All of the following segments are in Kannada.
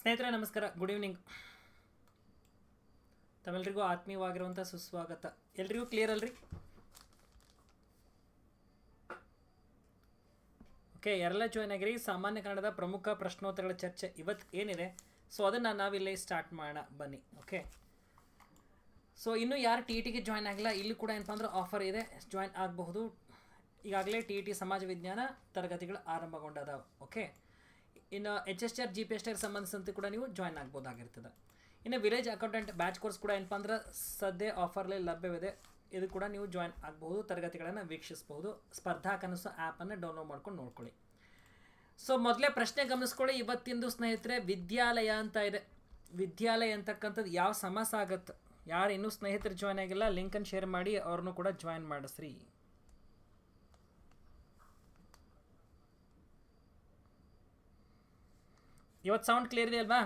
ಸ್ನೇಹಿತರೆ, ನಮಸ್ಕಾರ. ಗುಡ್ ಈವ್ನಿಂಗ್ ತಮ್ಮೆಲ್ರಿಗೂ ಆತ್ಮೀಯವಾಗಿರುವಂಥ ಸುಸ್ವಾಗತ. ಎಲ್ರಿಗೂ ಕ್ಲಿಯರ್ ಅಲ್ರಿ? ಓಕೆ ಎಲ್ಲ ಜಾಯ್ನ್ ಆಗಿರಿ. ಸಾಮಾನ್ಯ ಕನ್ನಡದ ಪ್ರಮುಖ ಪ್ರಶ್ನೋತ್ತರಗಳ ಚರ್ಚೆ ಇವತ್ತು ಏನಿದೆ? ಸೊ ಅದನ್ನು ನಾವಿಲ್ಲಿ ಸ್ಟಾರ್ಟ್ ಮಾಡೋಣ. ಬನ್ನಿ. ಓಕೆ ಸೊ ಇನ್ನೂ ಯಾರು ಟಿ ಟಿಗೆ ಜಾಯ್ನ್ ಆಗಿಲ್ಲ ಇಲ್ಲಿ ಕೂಡ ಏನಪ್ಪ ಅಂದ್ರೆ ಆಫರ್ ಇದೆ. ಜಾಯ್ನ್ ಆಗಬಹುದು. ಈಗಾಗಲೇ ಟಿ ಟಿ ಸಮಾಜ ವಿಜ್ಞಾನ ತರಗತಿಗಳು ಆರಂಭಗೊಂಡದಾವೆ. ಓಕೆ ಇನ್ನು H S R G P S ಟಿಗೆ ಸಂಬಂಧಿಸಿದಂತೆ ಕೂಡ ನೀವು ಜಾಯ್ನ್ ಆಗ್ಬೋದಾಗಿರ್ತದೆ. ಇನ್ನು ವಿಲೇಜ್ ಅಕೌಂಟೆಂಟ್ ಬ್ಯಾಚ್ ಕೋರ್ಸ್ ಕೂಡ ಏನಪ್ಪ ಅಂದ್ರೆ ಸದ್ಯ ಆಫರ್ಲಿ ಲಭ್ಯವಿದೆ. ಇದು ಕೂಡ ನೀವು ಜಾಯ್ನ್ ಆಗಬಹುದು, ತರಗತಿಗಳನ್ನು ವೀಕ್ಷಿಸಬಹುದು. ಸ್ಪರ್ಧಾ ಕನಸು ಆ್ಯಪನ್ನು ಡೌನ್ಲೋಡ್ ಮಾಡ್ಕೊಂಡು ನೋಡ್ಕೊಳ್ಳಿ. ಸೊ ಮೊದಲೇ ಪ್ರಶ್ನೆ ಗಮನಿಸ್ಕೊಳ್ಳಿ. ಇವತ್ತಿಂದು ಸ್ನೇಹಿತರೆ, ವಿದ್ಯಾಲಯ ಅಂತ ಇದೆ. ವಿದ್ಯಾಲಯ ಅಂತಕ್ಕಂಥದ್ದು ಯಾವ ಸಮಸ್ಯೆ ಆಗತ್ತೆ? ಯಾರು ಇನ್ನೂ ಸ್ನೇಹಿತರು ಜಾಯ್ನ್ ಆಗಿಲ್ಲ ಲಿಂಕನ್ನು ಶೇರ್ ಮಾಡಿ, ಅವ್ರನ್ನೂ ಕೂಡ ಜಾಯ್ನ್ ಮಾಡಿಸ್ರಿ. ಇವತ್ತು ಸೌಂಡ್ ಕ್ಲಿಯರ್ ಇದೆ ಅಲ್ವಾ?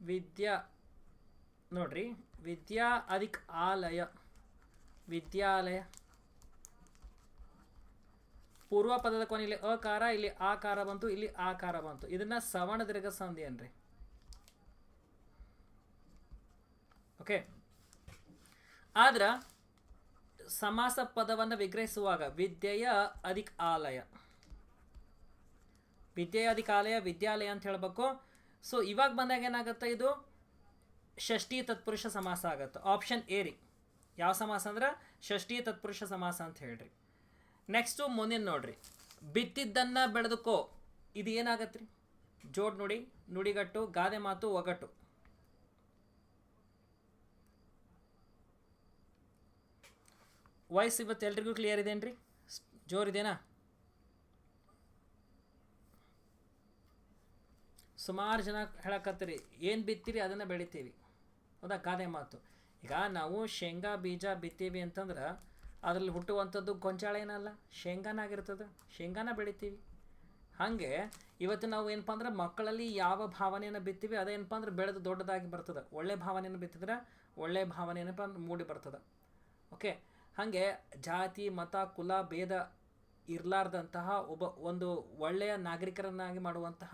ವಿದ್ಯಾ, ನೋಡ್ರಿ. ವಿದ್ಯಾ ಅಧಿಕ್ ಆಲಯ. ವಿದ್ಯಾಲಯ. ಪೂರ್ವ ಪದದ ಕೊನೆ ಇಲ್ಲಿ ಅಕಾರ, ಇಲ್ಲಿ ಆಕಾರ ಬಂತು, ಇಲ್ಲಿ ಆಕಾರ ಬಂತು. ಇದನ್ನ ಸವರ್ಣ ದೀರ್ಘ ಸಂಧಿ ಅನ್ರಿ ಓಕೆ ಆದ್ರ ಸಮಾಸ ಪದವನ್ನು ವಿಗ್ರಹಿಸುವಾಗ ವಿದ್ಯೆಯ ಅಧಿಕ ಆಲಯ. ವಿದ್ಯೆಯ ಅಧಿಕಾಲಯ ವಿದ್ಯಾಲಯ ಅಂತ ಹೇಳಬೇಕು. ಸೊ ಇವಾಗ ಬಂದಾಗ ಏನಾಗುತ್ತೆ ಇದು? ಷಷ್ಠಿ ತತ್ಪುರುಷ ಸಮಾಸ ಆಗುತ್ತೆ. ಆಪ್ಷನ್ ಎ ರೀ. ಯಾವ ಸಮಾಸ ಅಂದ್ರೆ? ಷಷ್ಠಿ ತತ್ಪುರುಷ ಸಮಾಸ ಅಂತ ಹೇಳ್ರಿ. ನೆಕ್ಸ್ಟು ಮುಂದಿನ ನೋಡ್ರಿ. ಬಿತ್ತಿದ್ದನ್ನ ಬೆಳೆದುಕೋ. ಇದು ಏನಾಗತ್ತೆ ರೀ ಜೋಡ್ ನುಡಿ, ನುಡಿಗಟ್ಟು, ಗಾದೆ ಮಾತು ಒಗಟು. ವಾಯ್ಸ್ ಇವತ್ತು ಎಲ್ರಿಗೂ ಕ್ಲಿಯರ್ ಇದೇನ್ರಿ? ಜೋರಿದೇನಾ ಸುಮಾರು ಜನ ಹೇಳಕತ್ತೀರಿ, ಏನು ಬಿತ್ತೀರಿ ಅದನ್ನು ಬೆಳಿತೀವಿ. ಹೌದಾ ಗಾದೆ ಮಾತು. ಈಗ ನಾವು ಶೇಂಗಾ ಬೀಜ ಬಿತ್ತೀವಿ ಅಂತಂದ್ರೆ ಅದರಲ್ಲಿ ಹುಟ್ಟುವಂಥದ್ದು ಗೊಂಜಾಳ ಏನಲ್ಲ, ಶೇಂಗಾನಾಗಿರ್ತದೆ, ಶೇಂಗಾನ ಬೆಳಿತೀವಿ. ಹಾಗೆ ಇವತ್ತು ನಾವು ಏನಪ್ಪ ಅಂದ್ರೆ ಮಕ್ಕಳಲ್ಲಿ ಯಾವ ಭಾವನೆಯನ್ನು ಬಿತ್ತೀವಿ ಅದೇನಪ್ಪ ಅಂದ್ರೆ ಬೆಳೆದು ದೊಡ್ಡದಾಗಿ ಬರ್ತದೆ. ಒಳ್ಳೆ ಭಾವನೆಯನ್ನು ಬಿತ್ತಿದ್ರೆ ಒಳ್ಳೆ ಭಾವನೆ ಏನಪ್ಪ ಅಂದ್ರೆ ಮೂಡಿ ಬರ್ತದೆ. ಓಕೆ ಹಾಗೆ ಜಾತಿ, ಮತ, ಕುಲ, ಭೇದ ಇರಲಾರ್ದಂತಹ ಒಬ್ಬ ಒಂದು ಒಳ್ಳೆಯ ನಾಗರಿಕರನ್ನಾಗಿ ಮಾಡುವಂತಹ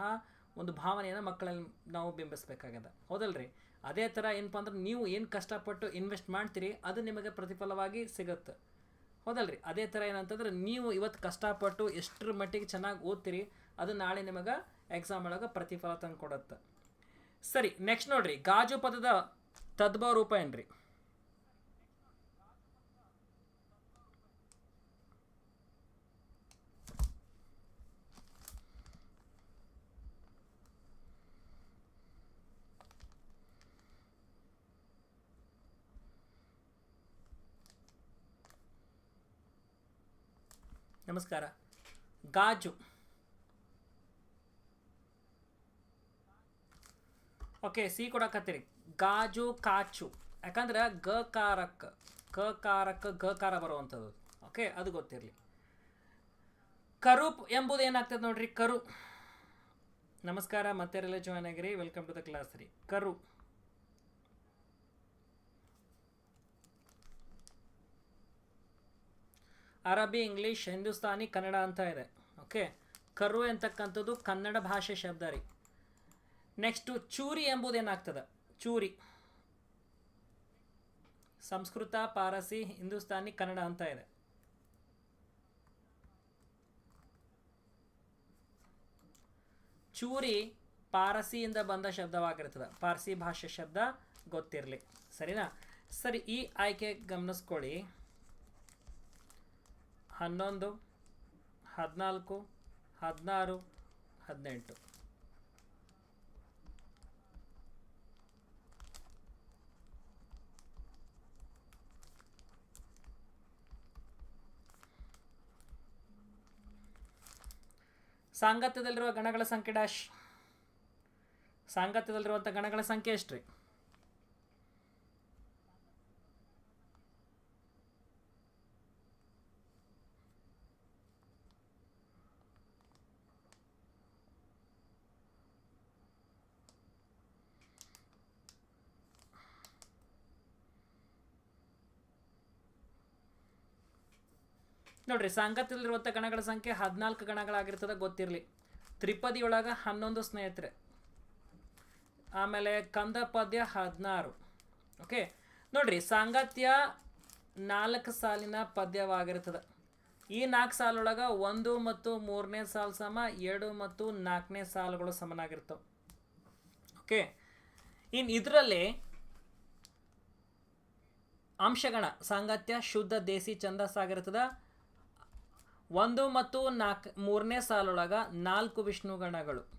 ಒಂದು ಭಾವನೆಯನ್ನು ಮಕ್ಕಳಲ್ಲಿ ನಾವು ಬಿಂಬಿಸ್ಬೇಕಾಗ್ಯದ. ಹೌದಲ್ರಿ? ಅದೇ ಥರ ಏನಪ್ಪ ಅಂದ್ರೆ ನೀವು ಏನು ಕಷ್ಟಪಟ್ಟು ಇನ್ವೆಸ್ಟ್ ಮಾಡ್ತೀರಿ, ಅದು ನಿಮಗೆ ಪ್ರತಿಫಲವಾಗಿ ಸಿಗುತ್ತೆ. ಹೌದಲ್ರಿ? ಅದೇ ಥರ ಏನಂತಂದ್ರೆ ನೀವು ಇವತ್ತು ಕಷ್ಟಪಟ್ಟು ಎಷ್ಟರ ಮಟ್ಟಿಗೆ ಚೆನ್ನಾಗಿ ಓದ್ತೀರಿ, ಅದು ನಾಳೆ ನಿಮಗೆ ಎಕ್ಸಾಮ್ ಒಳಗೆ ಪ್ರತಿಫಲ ತಂದು ಕೊಡುತ್ತೆ ಸರಿ ನೆಕ್ಸ್ಟ್ ನೋಡ್ರಿ. ಗಾಜು ಪದದ ತದ್ಭವ ರೂಪ ಏನ್ರಿ? ನಮಸ್ಕಾರ. ಗಾಜು. ಓಕೆ, ಸಿ ಕೊಡಕತ್ತೀರಿ. ಗಾಜು, ಕಾಚು. ಯಾಕಂದ್ರೆ ಗ, ಕಾರಕ್. ಕ ಕಾರಕ್ಕೆ ಗ, ಕಾರ ಬರುವಂಥದ್ದು. ಓಕೆ, ಅದು ಗೊತ್ತಿರಲಿ. ಕರುಪ್ ಎಂಬುದು ಏನಾಗ್ತದೆ ನೋಡ್ರಿ? ಕರು. ನಮಸ್ಕಾರ ಮತ್ತೆ ಜಾಯ್ನ್ ಆಗಿರಿ. ವೆಲ್ಕಮ್ ಟು ದ ಕ್ಲಾಸ್ ರೀ ಕರು. ಅರಬಿ, ಇಂಗ್ಲೀಷ್, ಹಿಂದೂಸ್ತಾನಿ, ಕನ್ನಡ ಅಂತ ಇದೆ. ಓಕೆ? ಕರು ಎಂತಕ್ಕಂಥದ್ದು ಕನ್ನಡ ಭಾಷೆ ಶಬ್ದ ರೀ. ನೆಕ್ಸ್ಟು ಚೂರಿ ಎಂಬುದೇನಾಗ್ತದೆ ಚೂರಿ. ಸಂಸ್ಕೃತ, ಪಾರಸಿ, ಹಿಂದೂಸ್ತಾನಿ, ಕನ್ನಡ ಅಂತ ಇದೆ. ಚೂರಿ ಪಾರಸಿಯಿಂದ ಬಂದ ಶಬ್ದವಾಗಿರ್ತದೆ. ಪಾರ್ಸಿ ಭಾಷೆ ಶಬ್ದ ಗೊತ್ತಿರಲಿ. ಸರಿನಾ? ಸರಿ, ಈ ಆಯ್ಕೆ ಗಮನಿಸ್ಕೊಳ್ಳಿ. ಹನ್ನೊಂದು ಹದಿನಾಲ್ಕು ಹದಿನಾರು ಹದಿನೆಂಟು. ಸಾಂಗತ್ಯದಲ್ಲಿರುವ ಗಣಗಳ ಸಂಖ್ಯೆ ಡ್ಯಾಶ್. ಸಾಂಗತ್ಯದಲ್ಲಿರುವಂಥ ಗಣಗಳ ಸಂಖ್ಯೆ ಎಷ್ಟು ರೀ ನೋಡ್ರಿ ಸಾಂಗತ್ಯದಲ್ಲಿರುವಂಥ ಗಣಗಳ ಸಂಖ್ಯೆ ಹದಿನಾಲ್ಕು ಗಣಗಳಾಗಿರ್ತದೆ, ಗೊತ್ತಿರಲಿ. ತ್ರಿಪದಿಯೊಳಗೆ ಹನ್ನೊಂದು ಸ್ನೇಹಿತರೆ. ಆಮೇಲೆ ಕಂದ ಪದ್ಯ ಹದಿನಾರು. ಓಕೆ? ನೋಡ್ರಿ ಸಾಂಗತ್ಯ ನಾಲ್ಕು ಸಾಲಿನ ಪದ್ಯವಾಗಿರ್ತದೆ. ಈ ನಾಲ್ಕು ಸಾಲೊಳಗೆ ಒಂದು ಮತ್ತು ಮೂರನೇ ಸಾಲು ಸಮ, ಎರಡು ಮತ್ತು ನಾಲ್ಕನೇ ಸಾಲುಗಳು ಸಮನಾಗಿರ್ತವೆ. ಓಕೆ? ಇನ್ನು ಇದರಲ್ಲಿ ಅಂಶಗಣ ಸಾಂಗತ್ಯ ಶುದ್ಧ, ದೇಸಿ ಛಂದಸ್ ಆಗಿರ್ತದೆ ಒಂದು ಮತ್ತು ನಾಲ್ಕು ಮೂರನೇ ಸಾಲೊಳಗ ನಾಲ್ಕು ವಿಷ್ಣುಗಣಗಳು.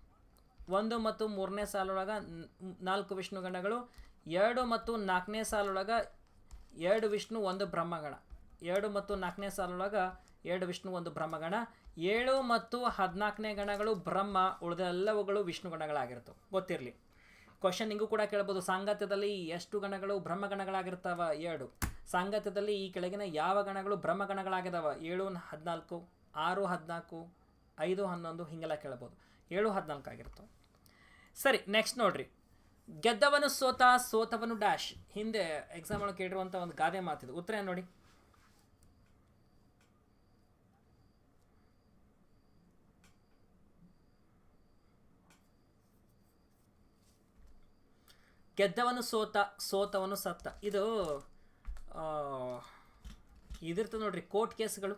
ಒಂದು ಮತ್ತು ಮೂರನೇ ಸಾಲೊಳಗ ನಾಲ್ಕು ವಿಷ್ಣುಗಣಗಳು. ಎರಡು ಮತ್ತು ನಾಲ್ಕನೇ ಸಾಲೊಳಗ ಎರಡು ವಿಷ್ಣು, ಒಂದು ಬ್ರಹ್ಮಗಣ. ಎರಡು ಮತ್ತು ನಾಲ್ಕನೇ ಸಾಲೊಳಗ ಎರಡು ವಿಷ್ಣು, ಒಂದು ಬ್ರಹ್ಮಗಣ. ಏಳು ಮತ್ತು ಹದಿನಾಲ್ಕನೇ ಗಣಗಳು ಬ್ರಹ್ಮ, ಉಳಿದೆಲ್ಲವುಗಳು ವಿಷ್ಣು ಗಣಗಳಾಗಿರ್ತವೆ ಗೊತ್ತಿರಲಿ. ಕ್ವಶನ್ ಹಿಂಗೂ ಕೂಡ ಕೇಳ್ಬೋದು. ಸಾಂಗತ್ಯದಲ್ಲಿ ಎಷ್ಟು ಗಣಗಳು ಬ್ರಹ್ಮಗಣಗಳಾಗಿರ್ತಾವ? ಎರಡು ಸಾಂಗತ್ಯದಲ್ಲಿ ಈ ಕೆಳಗಿನ ಯಾವ ಗಣಗಳು ಬ್ರಹ್ಮಗಣಗಳಾಗಿದಾವ ಏಳು, ಹದಿನಾಲ್ಕು, ಆರು, ಹದಿನಾಲ್ಕು, ಐದು, ಹನ್ನೊಂದು ಹಿಂಗೆಲ್ಲ ಕೇಳ್ಬೋದು. ಏಳು, ಹದಿನಾಲ್ಕು ಆಗಿರ್ತವೆ ಸರಿ ನೆಕ್ಸ್ಟ್ ನೋಡ್ರಿ. ಗೆದ್ದವನು ಸೋತ, ಸೋತವನು ಡ್ಯಾಶ್ ಹಿಂದೆ ಎಕ್ಸಾಮ್ ಒಳಗೆ ಕೇಳಿರುವಂಥ ಒಂದು ಗಾದೆ ಮಾತಿದೆ. ಉತ್ತರ ಏನು ನೋಡಿ? ಗೆದ್ದವನು ಸೋತ, ಸೋತವನು ಸತ್ತ. ಇದು ಇದಿರ್ತದೆ ನೋಡ್ರಿ ಕೋರ್ಟ್ ಕೇಸ್ಗಳು.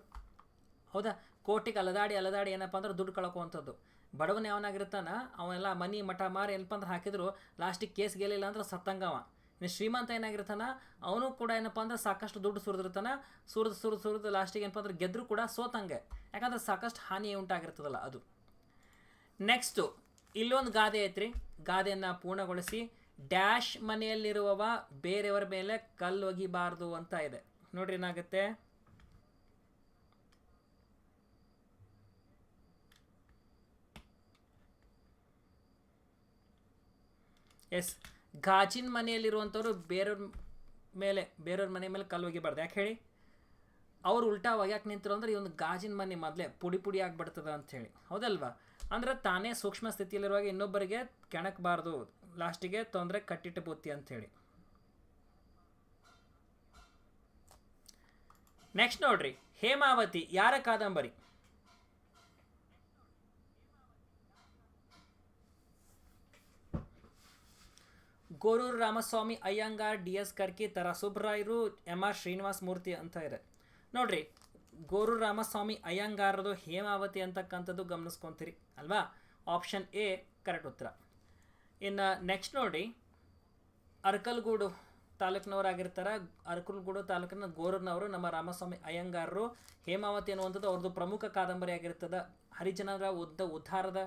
ಹೌದಾ? ಕೋರ್ಟಿಗೆ ಅಲದಾಡಿ ಅಲದಾಡಿ ಏನಪ್ಪ ಅಂದ್ರೆ ದುಡ್ಡು ಕಳ್ಕೊವಂಥದ್ದು. ಬಡವನ ಯಾವನಾಗಿರ್ತಾನ? ಅವನೆಲ್ಲ ಮನಿ ಮಠ ಮಾರಿ ಏನಪ್ಪ ಅಂದ್ರೆ ಹಾಕಿದ್ರು, ಲಾಸ್ಟಿಗೆ ಕೇಸ್ ಗೆಲ್ಲಿಲ್ಲ ಅಂದ್ರೆ ಸತ್ತಂಗವ ಇನ್ನು ಶ್ರೀಮಂತ ಏನಾಗಿರ್ತಾನ? ಅವನು ಕೂಡ ಏನಪ್ಪ ಅಂದ್ರೆ ಸಾಕಷ್ಟು ದುಡ್ಡು ಸುರಿದಿರ್ತಾನೆ. ಸುರಿದು ಸುರಿದು ಸುರಿದು ಲಾಸ್ಟಿಗೆ ಏನಪ್ಪ ಅಂದ್ರೆ ಗೆದ್ದರೂ ಕೂಡ ಸೋತಂಗೆ. ಯಾಕಂದ್ರೆ ಸಾಕಷ್ಟು ಹಾನಿ ಉಂಟಾಗಿರ್ತದಲ್ಲ ಅದು. ನೆಕ್ಸ್ಟು ಇಲ್ಲೊಂದು ಗಾದೆ ಐತ್ರಿ. ಗಾದೆಯನ್ನು ಪೂರ್ಣಗೊಳಿಸಿ ಡ್ಯಾಶ್ ಮನೆಯಲ್ಲಿರುವವ ಬೇರೆಯವರ ಮೇಲೆ ಕಲ್ಲು ಒಗಿಬಾರದು ಅಂತ ಇದೆ. ನೋಡ್ರಿ ಏನಾಗುತ್ತೆ? ಎಸ್, ಗಾಜಿನ ಮನೆಯಲ್ಲಿರುವಂಥವ್ರು ಬೇರೆಯವ್ರ ಮೇಲೆ, ಬೇರೆಯವ್ರ ಮನೆ ಮೇಲೆ ಕಲ್ಲು ಒಗಿಬಾರ್ದು ಯಾಕೆ ಹೇಳಿ? ಅವ್ರು ಉಲ್ಟಾ ಒಗ್ಯಾಕೆ ನಿಂತರು ಅಂದ್ರೆ ಈ ಗಾಜಿನ ಮನೆ ಮೊದಲೇ ಪುಡಿ ಪುಡಿ ಅಂತ ಹೇಳಿ. ಹೌದಲ್ವಾ? ಅಂದ್ರೆ ತಾನೇ ಸೂಕ್ಷ್ಮ ಸ್ಥಿತಿಯಲ್ಲಿರುವಾಗ ಇನ್ನೊಬ್ಬರಿಗೆ ಕೆಣಕಬಾರ್ದು. ಲಾಸ್ಟಿಗೆ ತೊಂದರೆ ಕಟ್ಟಿಟ್ಟು ಅಂತ ಅಂಥೇಳಿ. ನೆಕ್ಸ್ಟ್ ನೋಡ್ರಿ, ಹೇಮಾವತಿ, ಯಾರ ಕಾದಂಬರಿ? ಗೋರೂರು ರಾಮಸ್ವಾಮಿ, ಅಯ್ಯಂಗಾರ್ ಡಿ ಎಸ್ ಕರ್ಕಿ, ತರ ಸುಬ್ರಾಯರು, ಎಂ ಆರ್ ಶ್ರೀನಿವಾಸ ಮೂರ್ತಿ ಅಂತ ಇದೆ. ನೋಡ್ರಿ, ಗೋರೂರು ರಾಮಸ್ವಾಮಿ ಅಯ್ಯಂಗಾರದು ಹೇಮಾವತಿ ಅಂತಕ್ಕಂಥದ್ದು ಗಮನಿಸ್ಕೊಂತೀರಿ, ಅಲ್ವಾ? ಆಪ್ಷನ್ ಎ ಕರೆಕ್ಟ್ ಉತ್ತರ. ಇನ್ನು ನೆಕ್ಸ್ಟ್ ನೋಡಿ, ಅರ್ಕಲ್ಗೂಡು ತಾಲೂಕಿನವರಾಗಿರ್ತಾರೆ. ಅರ್ಕಲ್ಗೂಡು ತಾಲೂಕಿನ ಗೋರನವರು ನಮ್ಮ ರಾಮಸ್ವಾಮಿ ಅಯ್ಯಂಗಾರರು. ಹೇಮಾವತಿ ಅನ್ನುವಂಥದ್ದು ಅವ್ರದ್ದು ಪ್ರಮುಖ ಕಾದಂಬರಿ ಆಗಿರ್ತದೆ. ಹರಿಜನರ ಉದ್ದ ಉದ್ಧಾರದ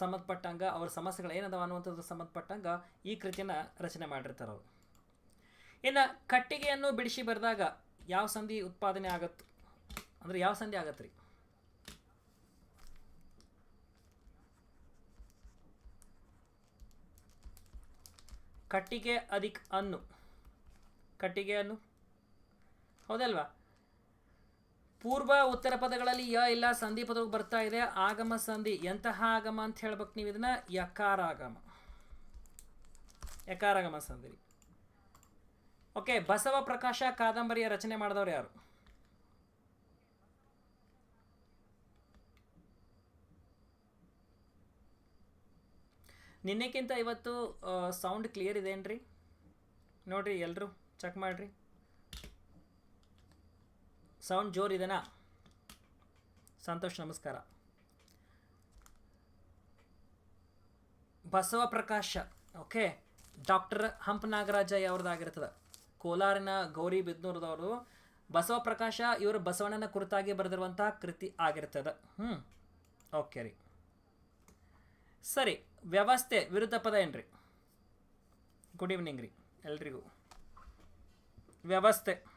ಸಂಬಂಧಪಟ್ಟಂಗ, ಅವ್ರ ಸಮಸ್ಯೆಗಳು ಏನದಾವ ಅನ್ನುವಂಥದ್ದು ಸಂಬಂಧಪಟ್ಟಂಗ ಈ ಕೃತಿನ ರಚನೆ ಮಾಡಿರ್ತಾರೆ ಅವರು ಇನ್ನು ಕಟ್ಟಿಗೆಯನ್ನು ಬಿಡಿಸಿ ಬರೆದಾಗ ಯಾವ ಸಂಧಿ ಉತ್ಪಾದನೆ ಆಗತ್ತೆ ಅಂದರೆ ಯಾವ ಸಂಧಿ ಆಗತ್ತೆ ರೀ ಕಟ್ಟಿಗೆ ಅಧಿಕ ಅನ್ನು. ಕಟ್ಟಿಗೆ ಅನ್ನು. ಹೌದಲ್ವಾ? ಪೂರ್ವ ಉತ್ತರ ಪದಗಳಲ್ಲಿ ಯ ಇಲ್ಲ ಸಂಧಿ ಪದವು ಬರ್ತಾ ಇದೆ. ಆಗಮ ಸಂಧಿ. ಎಂತಹ ಆಗಮ ಅಂತ ಹೇಳ್ಬೇಕು ನೀವು ಇದನ್ನ? ಯಕಾರಾಗಮ. ಯಕಾರಾಗಮ ಸಂಧಿ. ಓಕೆ, ಬಸವ ಪ್ರಕಾಶ ಕಾದಂಬರಿಯ ರಚನೆ ಮಾಡಿದವರು ಯಾರು? ನಿನ್ನೆಕ್ಕಿಂತ ಇವತ್ತು ಸೌಂಡ್ ಕ್ಲಿಯರ್ ಇದೇನ್ರಿ? ನೋಡ್ರಿ ಎಲ್ಲರೂ ಚೆಕ್ ಮಾಡಿರಿ. ಸೌಂಡ್ ಜೋರ್ ಇದೆನಾ? ಸಂತೋಷ್, ನಮಸ್ಕಾರ. ಬಸವ ಪ್ರಕಾಶ ಓಕೆ ಡಾಕ್ಟರ್ ಹಂಪ ನಾಗರಾಜ ಅವ್ರದ್ದಾಗಿರ್ತದೆ ಕೋಲಾರಿನ ಗೌರಿ ಬಿದ್ನೂರದವರು. ಬಸವ ಪ್ರಕಾಶ, ಇವರು ಬಸವಣ್ಣನ ಕುರಿತಾಗಿ ಬರೆದಿರುವಂತಹ ಕೃತಿ ಆಗಿರ್ತದೆ. ಹ್ಞೂ ಓಕೆ ರೀ. ಸರಿ ವ್ಯವಸ್ಥೆ ವಿರುದ್ಧ ಪದ ಏನ್ರಿ? ಗುಡ್ ಈವ್ನಿಂಗ್ ರೀ ಎಲ್ರಿಗೂ. ವ್ಯವಸ್ಥೆ.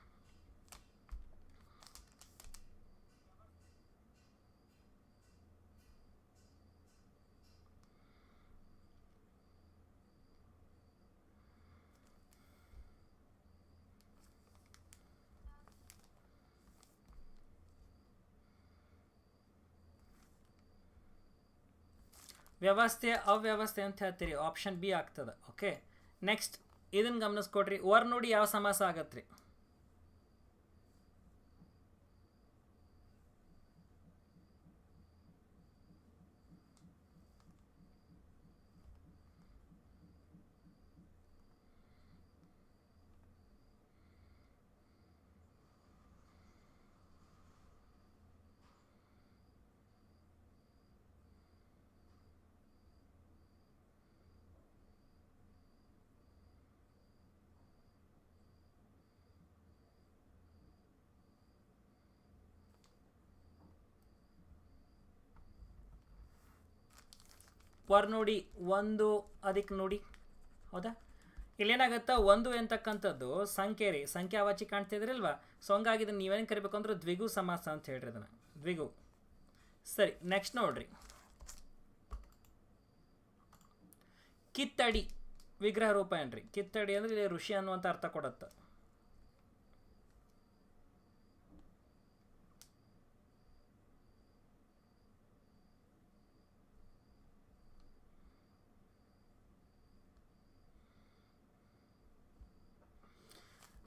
ವ್ಯವಸ್ಥೆ, ಅವ್ಯವಸ್ಥೆ ಅಂತ ಹೇಳ್ತೀರಿ. ಆಪ್ಷನ್ ಬಿ ಆಗ್ತದೆ. ಓಕೆ ನೆಕ್ಸ್ಟ್ ಇದನ್ನು ಗಮನಿಸ್ಕೊಡ್ರಿ. ವರ್ ನೋಡಿ ಯಾವ ಸಮಾಸ ಆಗತ್ತೆ ರೀ ವರ್ ನೋಡಿ ಒಂದು ಅದಕ್ಕೆ ನೋಡಿ, ಹೌದಾ? ಇಲ್ಲೇನಾಗತ್ತಾ? ಒಂದು ಎಂತಕ್ಕಂಥದ್ದು, ಸಂಖ್ಯೆ ರೀ. ಸಂಖ್ಯಾವಾಚಿ ಕಾಣ್ತಿದ್ರಲ್ವಾ ಸೊ ಹಂಗಾಗಿ ಇದನ್ನು ನೀವೇನು ಕರಿಬೇಕು ಅಂದ್ರೆ ದ್ವಿಗು ಸಮಾಸ ಅಂತ ಹೇಳ್ರಿ ಅದನ್ನು ದ್ವಿಗು. ಸರಿ ನೆಕ್ಸ್ಟ್ ನೋಡ್ರಿ. ಕಿತ್ತಡಿ, ವಿಗ್ರಹ ರೂಪ ಏನ್ರಿ? ಕಿತ್ತಡಿ ಅಂದ್ರೆ ಇಲ್ಲಿ ಋಷಿ ಅನ್ನುವಂಥ ಅರ್ಥ ಕೊಡತ್ತೆ.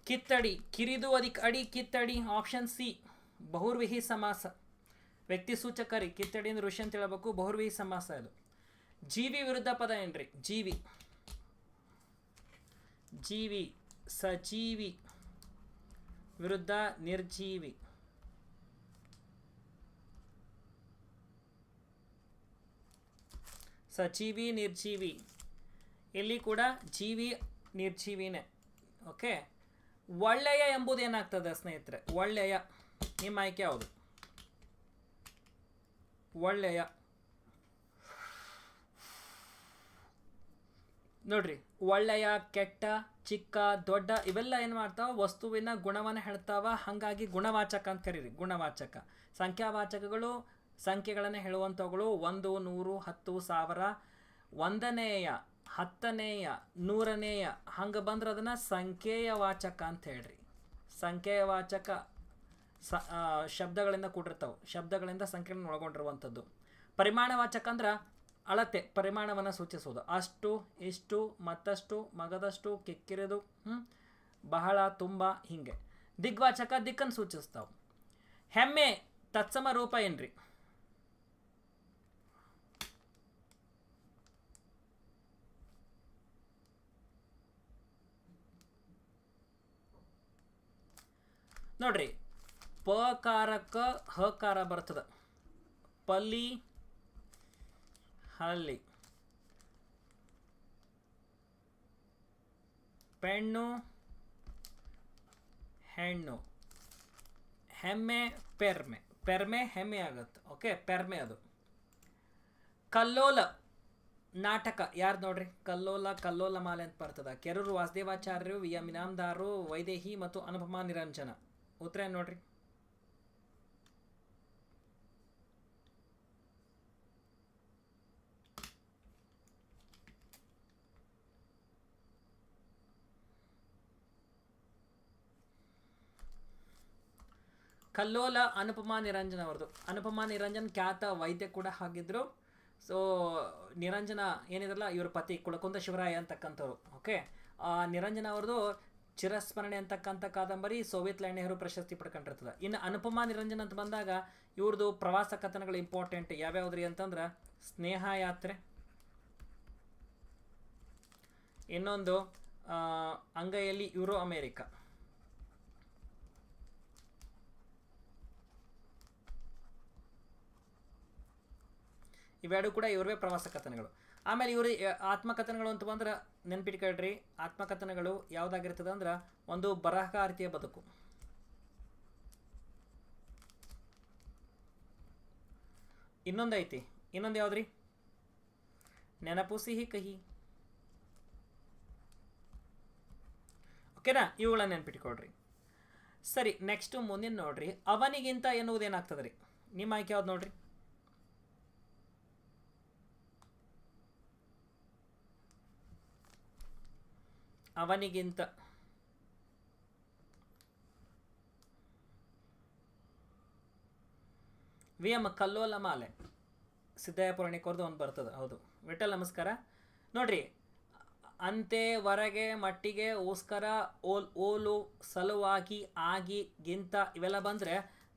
ಕಿತ್ತಡಿ, ಕಿರಿದು ಅದಕ್ಕೆ ಅಡಿ ಕಿತ್ತಡಿ ಆಪ್ಷನ್ ಸಿ ಬಹುರ್ವಿಹಿ ಸಮಾಸ. ವ್ಯಕ್ತಿ ಸೂಚಕ ರೀ ಕಿತ್ತಡಿ ಅಂದ್ರೆ ಋಷಿ ಅಂತ ಹೇಳ್ಬೇಕು, ಬಹುರ್ವಿಹಿ ಸಮಾಸ ಅದು. ಜೀವಿ ವಿರುದ್ಧ ಪದ ಏನ್ರಿ? ಜೀವಿ. ಜೀವಿ, ಸಜೀವಿ ವಿರುದ್ಧ ನಿರ್ಜೀವಿ. ಸಜೀವಿ, ನಿರ್ಜೀವಿ. ಇಲ್ಲಿ ಕೂಡ ಜೀವಿ, ನಿರ್ಜೀವಿನೇ. ಓಕೆ ಒಳ್ಳೆಯ ಎಂಬುದು ಏನಾಗ್ತದೆ ಸ್ನೇಹಿತರೆ? ಒಳ್ಳೆಯ, ನಿಮ್ಮ ಆಯ್ಕೆ ಯಾವುದು? ಒಳ್ಳೆಯ. ನೋಡ್ರಿ, ಒಳ್ಳೆಯ, ಕೆಟ್ಟ, ಚಿಕ್ಕ, ದೊಡ್ಡ, ಇವೆಲ್ಲ ಏನು ಮಾಡ್ತಾವ? ವಸ್ತುವಿನ ಗುಣವನ್ನು ಹೇಳ್ತಾವ. ಹಾಗಾಗಿ ಗುಣವಾಚಕ ಅಂತ ಕರೀರಿ. ಗುಣವಾಚಕ. ಸಂಖ್ಯಾವಾಚಕಗಳು ಸಂಖ್ಯೆಗಳನ್ನು ಹೇಳುವಂಥವುಗಳು ಒಂದು, ನೂರು, ಹತ್ತು, ಸಾವಿರ. ಒಂದನೆಯ ಹತ್ತನೆಯ, ನೂರನೆಯ, ಹಂಗೆ ಬಂದ್ರೆ ಅದನ್ನು ಸಂಖ್ಯೆಯ ವಾಚಕ ಅಂತ ಹೇಳ್ರಿ. ಸಂಖ್ಯೆಯ ವಾಚಕ ಸ ಶಬ್ದಗಳಿಂದ ಕೂಡಿರ್ತಾವೆ. ಶಬ್ದಗಳಿಂದ ಸಂಖ್ಯೆಗಳನ್ನು ಒಳಗೊಂಡಿರುವಂಥದ್ದು. ಪರಿಮಾಣವಾಚಕ ಅಂದ್ರೆ ಅಳತೆ, ಪರಿಮಾಣವನ್ನು ಸೂಚಿಸೋದು ಅಷ್ಟು, ಇಷ್ಟು, ಮತ್ತಷ್ಟು, ಮಗದಷ್ಟು, ಕಿಕ್ಕಿರಿದು? ಬಹಳ, ತುಂಬ, ಹಿಂಗೆ. ದಿಗ್ವಾಚಕ ದಿಕ್ಕನ್ನು ಸೂಚಿಸ್ತಾವೆ. ಹೆಮ್ಮೆ, ತತ್ಸಮ ರೂಪ ಏನ್ರಿ? ನೋಡ್ರಿ, ಪಕಾರಕ್ಕೆ ಹಕಾರ ಬರ್ತದ. ಪಲ್ಲಿ ಹಲ್ಲಿ ಪೆಣ್ಣು, ಹೆಣ್ಣು. ಹೆಮ್ಮೆ, ಪೆರ್ಮೆ. ಪೆರ್ಮೆ ಹೆಮ್ಮೆ ಆಗತ್ತೆ. ಓಕೆ ಪೆರ್ಮೆ ಅದು. ಕಲ್ಲೋಲ, ನಾಟಕ. ಯಾರು ನೋಡ್ರಿ? ಕಲ್ಲೋಲ ಕಲ್ಲೋಲ ಮಾಲೆ ಅಂತ ಬರ್ತದ. ಕೆರೂರು ವಾಸುದೇವಾಚಾರ್ಯರು ವಿ ಎಂ ವೈದೇಹಿ ಮತ್ತು ಅನುಪಮ ನಿರಂಜನ. ಉತ್ತರ ಏನು ನೋಡ್ರಿ ಕಲ್ಲೋಲ ಅನುಪಮಾ ನಿರಂಜನ್ ಅವ್ರದ್ದು ಅನುಪಮಾ ನಿರಂಜನ್ ಖ್ಯಾತ ವೈದ್ಯ ಕೂಡ ಆಗಿದ್ರು. ಸೊ ನಿರಂಜನ ಏನಿದ್ರಲ್ಲ, ಇವ್ರ ಪತಿ ಕುಳಕುಂದ ಶಿವರಾಯ ಅಂತಕ್ಕಂಥವ್ರು. ಓಕೆ ನಿರಂಜನ ಅವ್ರದ್ದು ಚಿರಸ್ಮರಣೆ ಅಂತಕ್ಕಂಥ ಕಾದಂಬರಿ ಸೋವಿಯತ್ ಲ್ಯಾಂಡ್ ನೆಹರು ಪ್ರಶಸ್ತಿ ಪಡ್ಕೊಂಡಿರ್ತದೆ. ಇನ್ನು ಅನುಪಮಾ ನಿರಂಜನ್ ಅಂತ ಬಂದಾಗ ಇವ್ರದ್ದು ಪ್ರವಾಸ ಕಥನಗಳು ಇಂಪಾರ್ಟೆಂಟ್ ಯಾವ್ಯಾವ್ದ್ರಿ ಅಂತಂದ್ರೆ ಸ್ನೇಹ ಯಾತ್ರೆ, ಇನ್ನೊಂದು ಅಂಗೈಯಲ್ಲಿ ಯುರೋ ಅಮೇರಿಕಾ. ಇವೆರಡು ಕೂಡ ಇವರವೇ ಪ್ರವಾಸ ಕಥನಗಳು. ಆಮೇಲೆ ಇವರು ಆತ್ಮಕಥನಗಳು ಅಂತ ಬಂದ್ರೆ ನೆನ್ಪಿಟ್ಕೊಳ್ರಿ ಆತ್ಮಕಥನಗಳು ಯಾವುದಾಗಿರ್ತದೆ ಅಂದ್ರೆ ಒಂದು ಬರಹಕಾರತಿಯ ಬದುಕು. ಇನ್ನೊಂದು ಐತಿ ಇನ್ನೊಂದು ಯಾವ್ದ್ರಿ? ನೆನಪು ಸಿಹಿ ಕಹಿ. ಓಕೆನಾ? ಇವುಗಳನ್ನ ನೆನ್ಪಿಟ್ಕೊಳ್ರಿ ಸರಿ ನೆಕ್ಸ್ಟ್ ಮುಂದಿನ ನೋಡ್ರಿ. ಅವನಿಗಿಂತ ಎನ್ನುವುದೇನಾಗ್ತದೆ ರೀ ನಿಮ್ಮ ಆಯ್ಕೆ ಯಾವ್ದು ನೋಡ್ರಿ? ಅವನಿಗಿಂತ. ವಿ ಎಂ ಕಲ್ಲೋಲ ಮಾಲೆ. ಸಿದ್ದಯ್ಯ ಪುರಾಣಿಕವ್ರದ್ದು ಒಂದು ಬರ್ತದೆ, ಹೌದು. ವಿಠಲ್, ನಮಸ್ಕಾರ. ನೋಡ್ರಿ, ಅಂತೆ ಹೊರಗೆ ಮಟ್ಟಿಗೆ ಓಸ್ಕರ ಓಲ್ ಓಲು ಸಲುವಾಗಿ ಆಗಿ ಗಿಂತ ಇವೆಲ್ಲ ಬಂದರೆ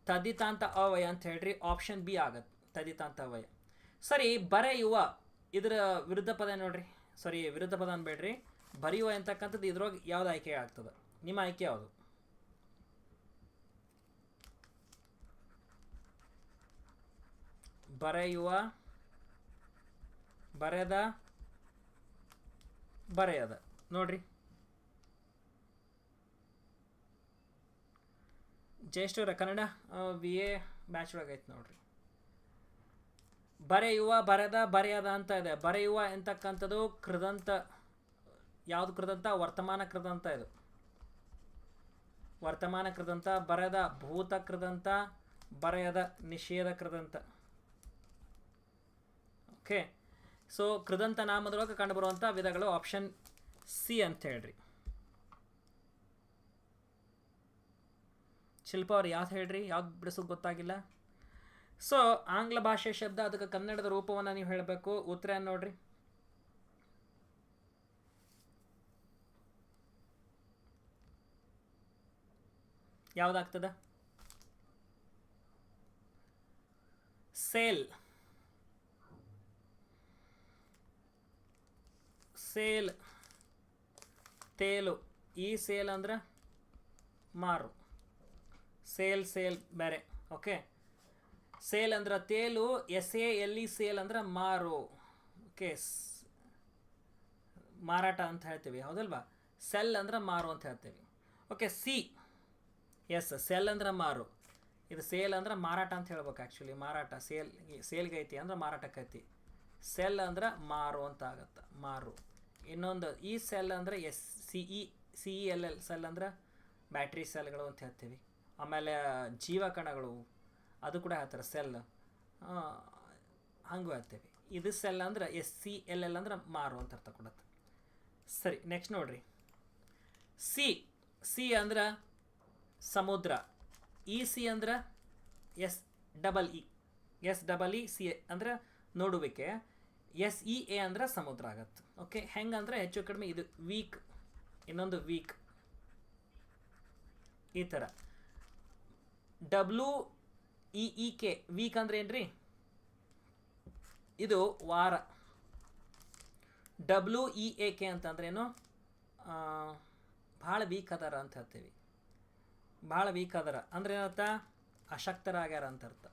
ತದಿತಾಂತ ಅವಯ ಅಂತ ಹೇಳ್ರಿ ಆಪ್ಷನ್ ಬಿ ಆಗತ್ತೆ ತದಿತಾಂತ ಅವಯ ಸರಿ, ಬರೆಯುವ ಇದರ ವಿರುದ್ಧ ಪದ ನೋಡ್ರಿ. ಸಾರಿ, ವಿರುದ್ಧ ಪದ ಅನ್ಬೇಡ್ರಿ. ಬರೆಯುವ ಎಂತಕ್ಕಂಥದ್ದು ಇದ್ರೊಳಗೆ ಯಾವ್ದು ಆಯ್ಕೆ ಆಗ್ತದೆ? ನಿಮ್ಮ ಆಯ್ಕೆ ಯಾವುದು? ಬರೆಯುವ, ಬರೆದ, ಬರೆಯದ. ನೋಡ್ರಿ. ಜ್ಯೇಷ್ಠರ ಕನ್ನಡ ವಿ ಎ ಬ್ಯಾಚ್ ಒಳಗೆ ಐತೆ ನೋಡ್ರಿ. ಬರೆಯುವ, ಬರೆದ, ಬರೆಯದ ಅಂತ ಇದೆ. ಬರೆಯುವ ಎಂತಕ್ಕಂಥದ್ದು ಕೃದಂತ ಯಾವುದು ಕೃದಂತ? ವರ್ತಮಾನ ಕೃದಂತ ಇದು. ವರ್ತಮಾನ ಕೃದಂತ, ಬರೆದ ಭೂತ ಕೃದಂತ, ಬರೆಯದ ನಿಷೇಧ ಕೃದಂತ. ಓಕೆ? ಸೊ ಕೃದಂತ ನಾಮದೊಳಗೆ ಕಂಡುಬರುವಂಥ ವಿಧಗಳು ಆಪ್ಷನ್ ಸಿ ಅಂತ ಹೇಳ್ರಿ. ಶಿಲ್ಪ ಅವ್ರು ಯಾವ್ದು ಹೇಳ್ರಿ? ಯಾವ್ದು ಬಿಡಿಸೋದು ಗೊತ್ತಾಗಿಲ್ಲ. ಸೊ ಆಂಗ್ಲ ಭಾಷೆ ಶಬ್ದ, ಅದಕ್ಕೆ ಕನ್ನಡದ ರೂಪವನ್ನು ನೀವು ಹೇಳಬೇಕು. ಉತ್ತರ ನೋಡ್ರಿ. ಯಾವ್ದಾಗ್ತದ? ಸೇಲ್. ಸೇಲ್. ತೇಲು. ಈ ಸೇಲ್ ಅಂದ್ರೆ ಮಾರು. ಸೇಲ್ ಸೇಲ್, ಬೇರೆ. ಓಕೆ? ಸೇಲ್ ಅಂದ್ರೆ ತೇಲು, S A L E sale ಅಂದ್ರೆ ಮಾರು. ಓಕೆ? ಮಾರಾಟ ಅಂತ ಹೇಳ್ತೀವಿ. ಹೌದಲ್ವಾ? ಸೆಲ್ ಅಂದ್ರೆ ಮಾರು ಅಂತ ಹೇಳ್ತೀವಿ. ಓಕೆ? ಸಿ. ಎಸ್ ಸೆಲ್ ಅಂದ್ರೆ ಮಾರು. ಇದು ಸೇಲ್ ಅಂದ್ರೆ ಮಾರಾಟ ಅಂತ ಹೇಳ್ಬೇಕು ಆ್ಯಕ್ಚುಲಿ ಮಾರಾಟ. ಸೇಲ್ ಸೇಲ್ಗೈತಿ ಐತಿ ಅಂದ್ರೆ ಮಾರಾಟಕ್ಕೈತಿ ಸೆಲ್ ಅಂದ್ರೆ ಮಾರು ಅಂತ ಆಗುತ್ತೆ. ಮಾರು. ಇನ್ನೊಂದು, ಈ ಸೆಲ್ ಅಂದ್ರೆ S C E C E L L cell ಅಂದ್ರೆ ಬ್ಯಾಟ್ರಿ ಸೆಲ್ಗಳು ಅಂತ ಹೇಳ್ತೀವಿ. ಆಮೇಲೆ, ಜೀವಕಣಗಳು, ಅದು ಕೂಡ ಹೇಳ್ತಾರೆ ಸೆಲ್ ಹಂಗೂ ಹೇಳ್ತೀವಿ. ಇದು ಸೆಲ್ ಅಂದ್ರೆ ಎಸ್ ಸಿ ಎಲ್ ಎಲ್ ಅಂದ್ರೆ ಮಾರು ಅಂತ ಅರ್ಥ ಕೊಡುತ್ತೆ. ಸರಿ ನೆಕ್ಸ್ಟ್ ನೋಡ್ರಿ. ಸಿ ಸಿ ಅಂದ್ರೆ ಸಮುದ್ರ. ಇ ಸಿ ಅಂದ್ರೆ S double E S double E C A ಅಂದ್ರೆ ನೋಡುವಿಕೆ. ಎಸ್ ಇ ಎ ಅಂದ್ರೆ ಸಮುದ್ರ ಆಗತ್ತೆ ಓಕೆ ಹೆಂಗಂದ್ರೆ ಹೆಚ್ಚು ಕಡಿಮೆ ಇದು ವೀಕ್ ಇನ್ನೊಂದು ವೀಕ್ ಈ ಥರ. W E E K week ಅಂದ್ರೆ ಏನ್ರಿ? ಇದು ವಾರ. ಡಬ್ಲ್ಯೂ ಇ ಎ ಕೆ ಅಂತಂದ್ರೇನು ಭಾಳ ವೀಕ್ ಅದಾರ ಅಂತ ಹೇಳ್ತೀವಿ. ಭಾಳ ವೀಕ್ ಅದರ. ಅಂದ್ರೆ ಏನರ್ಥ ಅಶಕ್ತರಾಗ್ಯಾರ ಅಂತ ಅರ್ಥ.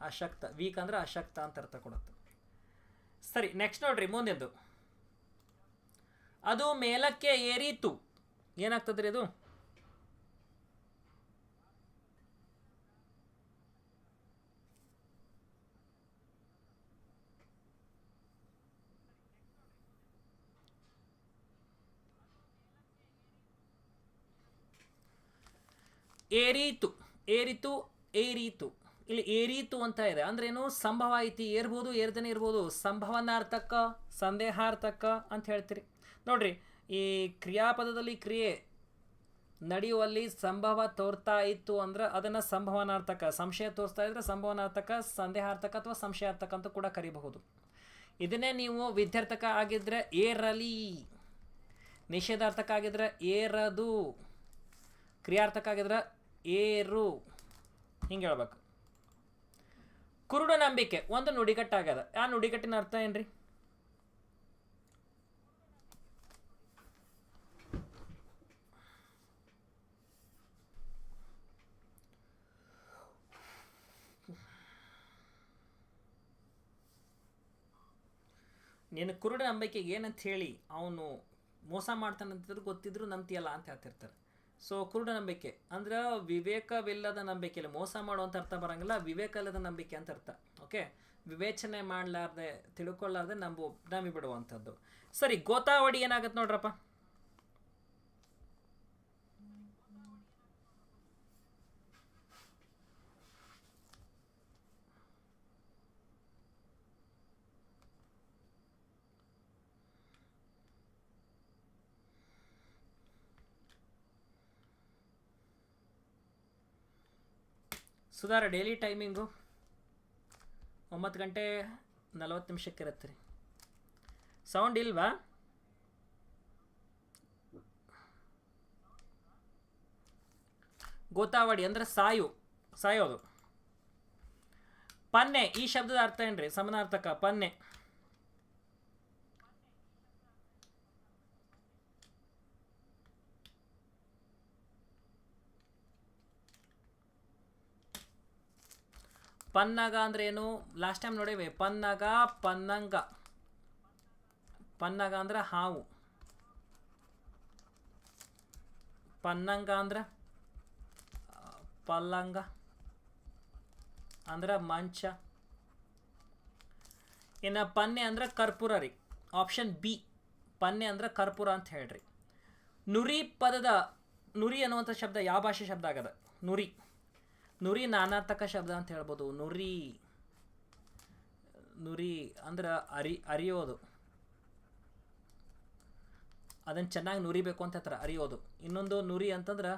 ಅಶಕ್ತ ವೀಕ್ ಅಂದ್ರೆ ಅಶಕ್ತ ಅಂತ ಅರ್ಥ ಕೊಡುತ್ತೆ. ಸರಿ ನೆಕ್ಸ್ಟ್ ನೋಡ್ರಿ ಮುಂದೆದ್ದು ಅದು ಮೇಲಕ್ಕೆ ಏರಿತು. ಏನಾಗ್ತದ್ರಿ ಅದು? ಏರೀತು, ಏರಿತು, ಏರೀತು. ಇಲ್ಲಿ ಏರೀತು ಅಂತ ಇದೆ. ಅಂದ್ರೇನು ಸಂಭವ ಐತಿ ಏರ್ಬೋದು, ಏರ್ದನೆ ಇರ್ಬೋದು. ಸಂಭವನಾರ್ಥಕ, ಸಂದೇಹಾರ್ಥಕ ಅಂತ ಹೇಳ್ತೀರಿ. ನೋಡ್ರಿ, ಈ ಕ್ರಿಯಾಪದದಲ್ಲಿ ಕ್ರಿಯೆ ನಡೆಯುವಲ್ಲಿ ಸಂಭವ ತೋರ್ತಾ ಇತ್ತು ಅಂದ್ರೆ ಅದನ್ನು ಸಂಭವನಾರ್ಥಕ, ಸಂಶಯ ತೋರಿಸ್ತಾ ಇದ್ರೆ ಸಂಭವನಾರ್ಥಕ, ಸಂದೇಹಾರ್ಥಕ ಅಥವಾ ಸಂಶಯಾರ್ಥಕ ಅಂತ ಕೂಡ ಕರಿಬಹುದು. ಇದನ್ನೇ ನೀವು ವಿದ್ಯಾರ್ಥಕ ಆಗಿದ್ರೆ ಏರಲಿ. ನಿಷೇಧಾರ್ಥಕ ಆಗಿದ್ರೆ ಏರದು. ಕ್ರಿಯಾರ್ಥಕ ಆಗಿದ್ರೆ ಏರು. ಹಿಂಗೆ ಹೇಳ್ಬೇಕು. ಕುರುಡ ನಂಬಿಕೆ, ಒಂದು ನುಡಿಗಟ್ಟಾಗ್ಯದ. ಆ ನುಡಿಗಟ್ಟಿನ ಅರ್ಥ ಏನ್ರಿ? ನೀನು ಕುರುಡ ನಂಬಿಕೆಗೆ ಏನಂತ ಹೇಳಿ, ಅವನು ಮೋಸ ಮಾಡ್ತಾನಂತಿದ್ರು ಗೊತ್ತಿದ್ರು ನಂಬ್ತಿಯಲ್ಲ ಅಂತ ಹೇಳ್ತಿರ್ತಾರೆ. ಸೊ ಕುರುಡ ನಂಬಿಕೆ. ಅಂದ್ರೆ ವಿವೇಕವಿಲ್ಲದ ನಂಬಿಕೆ ಇಲ್ಲ. ಮೋಸ ಮಾಡುವಂಥ ಅರ್ಥ ಬರಂಗಿಲ್ಲ. ವಿವೇಕ ಇಲ್ಲದ ನಂಬಿಕೆ ಅಂತ ಅರ್ಥ. ಓಕೆ ವಿವೇಚನೆ ಮಾಡಲಾರ್ದೆ, ತಿಳ್ಕೊಳ್ಳಾರ್ದೆ ನಂಬು ನಂಬಿ ಬಿಡುವಂಥದ್ದು ಸರಿ ಗೋತಾವಡಿ ಏನಾಗುತ್ತೆ ನೋಡ್ರಪ್ಪ? ಸುಧಾರ ಡೈಲಿ ಟೈಮಿಂಗು ಒಂಬತ್ತು ಗಂಟೆ ನಲವತ್ತು ನಿಮಿಷಕ್ಕೆ ಇರುತ್ತೆ ರೀ. ಸೌಂಡ್ ಇಲ್ವಾ? ಗೋತಾವಡಿ ಅಂದರೆ ಸಾಯು, ಸಾಯೋದು. ಪನ್ನೆ, ಈ ಶಬ್ದದ ಅರ್ಥ ಏನ್ರಿ? ಸಮನಾರ್ಥಕ, ಪನ್ನೆ. ಪನ್ನಗ ಅಂದ್ರೆ ಏನು? ಲಾಸ್ಟ್ ಟೈಮ್ ನೋಡಿವೆ ಪನ್ನಗ, ಪನ್ನಂಗ. ಪನ್ನಗ ಅಂದ್ರೆ ಹಾವು. ಪನ್ನಂಗ ಅಂದ್ರೆ, ಪಲ್ಲಂಗ ಅಂದ್ರೆ ಮಂಚ. ಇನ್ನು ಪನ್ನೆ ಅಂದ್ರೆ ಕರ್ಪೂರ ರೀ. ಆಪ್ಷನ್ ಬಿ ಪನ್ನೆ ಅಂದ್ರೆ ಕರ್ಪೂರ ಅಂತ ಹೇಳ್ರಿ. ನುರಿ ಪದದ, ನುರಿ ಅನ್ನುವಂಥ ಶಬ್ದ ಯಾವ ಭಾಷೆ ಶಬ್ದ ಆಗದ? ನುರಿ. ನುರಿ ನಾನಾರ್ಥಕ ಶಬ್ದ ಅಂತ ಹೇಳ್ಬೋದು. ನುರಿ ನುರಿ ಅಂದ್ರೆ ಅರಿ, ಅರಿಯೋದು. ಅದನ್ನು ಚೆನ್ನಾಗಿ ನುರಿಬೇಕು ಅಂತ ಹೇಳ್ತಾರೆ, ಅರಿಯೋದು. ಇನ್ನೊಂದು ನುರಿ ಅಂತಂದ್ರೆ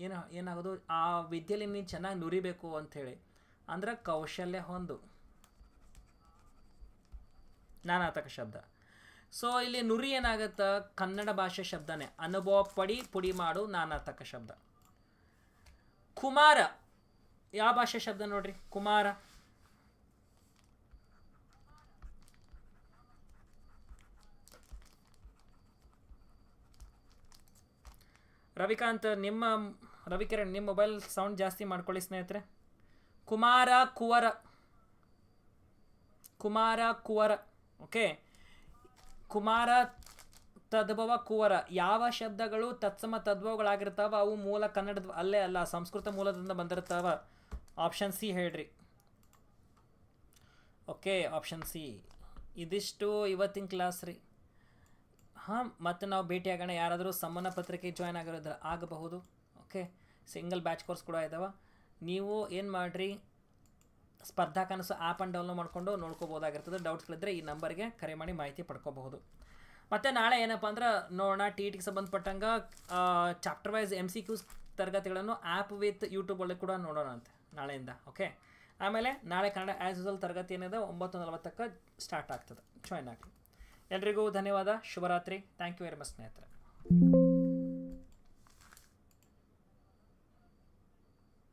ಏನು, ಏನಾಗೋದು? ಆ ವಿದ್ಯೆಯಲ್ಲಿ ನೀನು ಚೆನ್ನಾಗಿ ನುರಿಬೇಕು ಅಂಥೇಳಿ ಅಂದ್ರೆ ಕೌಶಲ್ಯ ಹೊಂದು. ನಾನಾರ್ಥಕ ಶಬ್ದ. ಸೊ ಇಲ್ಲಿ ನುರಿ ಏನಾಗುತ್ತೆ? ಕನ್ನಡ ಭಾಷೆ ಶಬ್ದನೇ. ಅನುಭವ ಪಡಿ, ಪುಡಿ ಮಾಡು, ನಾನಾರ್ಥಕ ಶಬ್ದ. ಕುಮಾರ. ಯಾವ ಭಾಷೆ ಶಬ್ದ ನೋಡ್ರಿ? ಕುಮಾರ. ರವಿಕಾಂತ್, ನಿಮ್ಮ ರವಿಕಿರಣ್, ನಿಮ್ಮ ಮೊಬೈಲ್ ಸೌಂಡ್ ಜಾಸ್ತಿ ಮಾಡ್ಕೊಳ್ಳಿ ಸ್ನೇಹಿತರೆ. ಕುಮಾರ ಕುವರ. ಕುಮಾರ ಕುವರ. ಓಕೆ. ಕುಮಾರ ತದ್ಭವ ಕುವರ. ಯಾವ ಶಬ್ದಗಳು ತತ್ಸಮ ತದ್ಭವಗಳಾಗಿರ್ತಾವ, ಅವು ಮೂಲ ಕನ್ನಡದ, ಅಲ್ಲೇ ಅಲ್ಲ, ಸಂಸ್ಕೃತ ಮೂಲದಿಂದ ಬಂದಿರ್ತಾವ. ಆಪ್ಷನ್ ಸಿ ಹೇಳ್ರಿ. ಓಕೆ ಆಪ್ಷನ್ ಸಿ ಇದಿಷ್ಟು ಇವತ್ತಿನ ಕ್ಲಾಸ್ ರೀ. ಹಾಂ, ಮತ್ತು ನಾವು ಭೇಟಿಯಾಗೋಣ. ಯಾರಾದರೂ ಸಂಬಂಧ ಪತ್ರಿಕೆ ಜಾಯ್ನ್ ಆಗಿರೋದ್ರ ಆಗಬಹುದು. ಓಕೆ ಸಿಂಗಲ್ ಬ್ಯಾಚ್ ಕೋರ್ಸ್ ಕೂಡ ಇದ್ದಾವೆ ನೀವು ಏನು ಮಾಡಿರಿ? ಸ್ಪರ್ಧಾ ಕನಸು ಆ್ಯಪನ್ನು ಡೌನ್ಲೋಡ್ ಮಾಡಿಕೊಂಡು ನೋಡ್ಕೋಬೋದಾಗಿರ್ತದೆ. ಡೌಟ್ಸ್ಗಳಿದ್ರೆ ಈ ನಂಬರ್ಗೆ ಕರೆ ಮಾಡಿ ಮಾಹಿತಿ ಪಡ್ಕೋಬಹುದು. ಮತ್ತು ನಾಳೆ ಏನಪ್ಪ ಅಂದ್ರೆ ನೋಡೋಣ ಟಿ ಟಿಗೆ ಸಂಬಂಧಪಟ್ಟಂಗೆ chapter wise M C Qs ತರಗತಿಗಳನ್ನು ಆ್ಯಪ್ ವಿತ್ ಯೂಟ್ಯೂಬ್ ಒಳಗೆ ಕೂಡ ನೋಡೋಣ ಅಂತೆ ನಾಳೆಯಿಂದ ಓಕೆ ಆಮೇಲೆ ನಾಳೆ ಕನ್ನಡ ಆ್ಯಸ್ ಯೂಸಲ್ ತರಗತಿ ಏನಿದೆ, ಒಂಬತ್ತು ನಲವತ್ತಕ್ಕೆ ಸ್ಟಾರ್ಟ್ ಆಗ್ತದೆ. ಜಾಯ್ನ್ ಆಗಲಿ. ಎಲ್ರಿಗೂ ಧನ್ಯವಾದ, ಶುಭರಾತ್ರಿ. ಥ್ಯಾಂಕ್ ಯು ವೆರಿ ಮಚ್ ಸ್ನೇಹಿತರೆ.